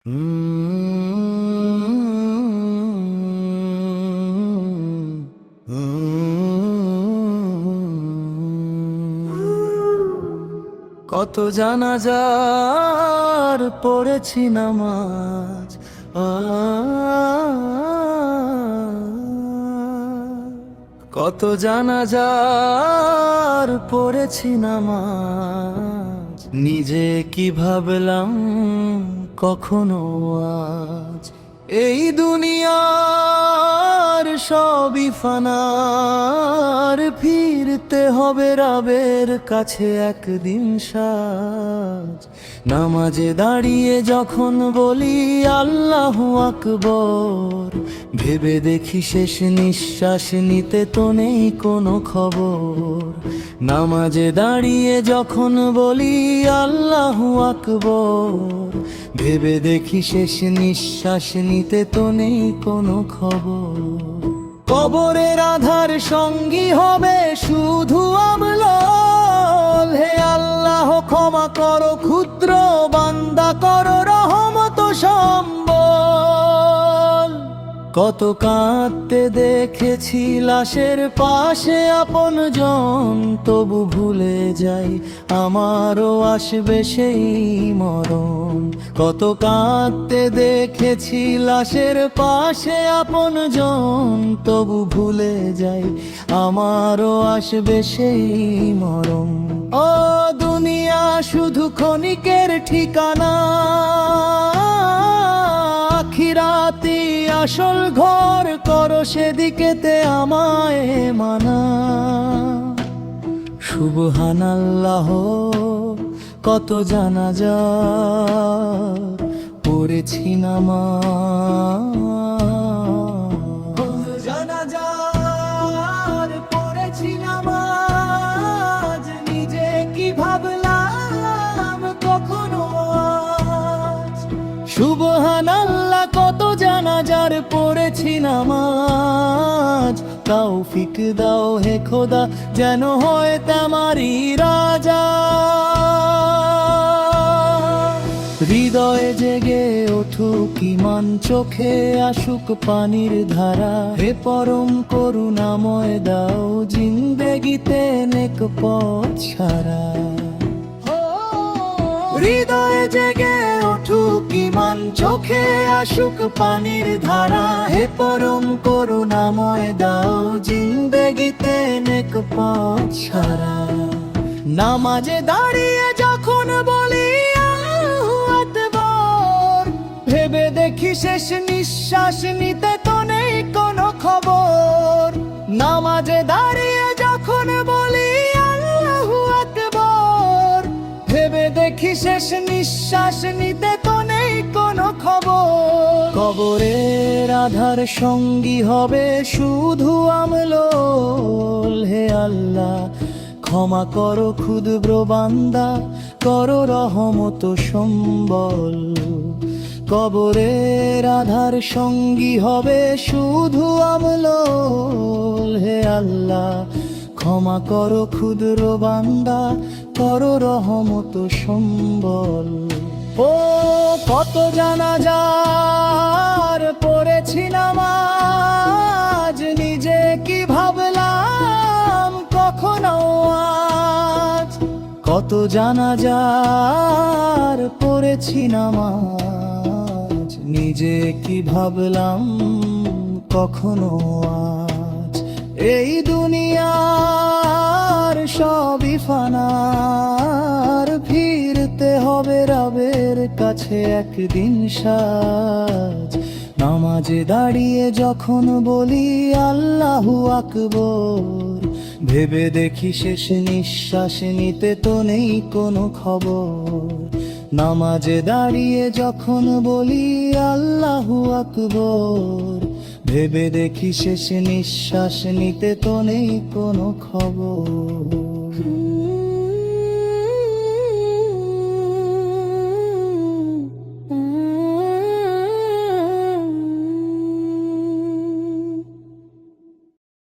কত জানাজার পড়েছি নামাজ। কত জানাজার পড়েছি নামাজ। নিজে কি ভাবলাম কখনো আজ? এই দুনিয়ার সবই ফানার ফিরতে হবে রাবের কাছে একদিন সাজ। নামাজে দাঁড়িয়ে যখন বলি আল্লাহ আকবর, ভেবে দেখি শেষ নিঃশ্বাস নিতে তো নেই কোনো খবর। নামাজে দাঁড়িয়ে যখন বলি আল্লাহ আকবর, ভেবে দেখি শেষ নিঃশ্বাস নিতে তো নেই কোনো খবর। কবরের আধার সঙ্গী হবে শুধু আমল হে আল্লাহ ক্ষমা করো ক্ষুদ্র বান্দা করো কত কাঁদতে দেখেছি লাশের পাশে আপন জন, তবু ভুলে যাই আমারও আসবে সেই মরণ। কত কাঁদতে দেখেছি লাশের পাশে আপন জন, তবু ভুলে যাই আমারও আসবে সেই মরণ। ও দুনিয়া শুধু ক্ষণিকের ঠিকানা। আসল ঘর করো সেদিকেতে আমায় মানা। সুবহানাল্লাহ কত জানা যা পড়েছি নামাজ। পড়েছি নামাজ। তৌফিক দাও হে খোদা, যেন হয় তামারি রাজা। হৃদয়ে জেগে উঠুক ইমান, চোখে আসুক পানির ধারা। হে পরম করুণাময়, দাও জিন্দেগিতে নেক পথ ছাড়া হৃদয়ে জেগে ইমান চোখে আসুক পানির ধারা। হে পরম করুণাময় দাও জিন্দেগিতে নেক পথ ছাড়া নামাজে দাঁড়িয়ে যখন বলি ভেবে দেখি শেষ নিঃশ্বাস নিতে তো নেই কোনো খবর। নামাজে দাঁড়িয়ে যখন বলি, আল্লাহু আকবার, ভেবে দেখি শেষ নিঃশ্বাস নিতে খবর। কবরের আধার সঙ্গী হবে শুধু আমলোল। হে আল্লাহ, ক্ষমা করো ক্ষুদ্র বান্দা, করো রহমত সম্বল। কবরের আধার সঙ্গী হবে শুধু আমলোল। হে আল্লাহ, ক্ষমা করো ক্ষুদ্র বান্দা, করো রহমত সম্বল। ও কত জানা যার পড়েছি নামাজ, নিজে কি ভাবলাম কখনো আজ? কত জানা যার পড়েছি নামাজ, নিজে কি ভাবলাম কখনো আজ? এই দুনিয়ার সবই ফানার, ফিরতে হবে রবের কাছে একদিন সাজ। নামাজে দাঁড়িয়ে যখন বলি, আল্লাহু আকবর। ভেবে দেখি শেষ নিঃশ্বাস নিতে তো নেই কোনো খবর। নামাজে দাঁড়িয়ে যখন বলি, আল্লাহু আকবর। ভেবে দেখি শেষ নিঃশ্বাস নিতে তো নেই কোনো খবর।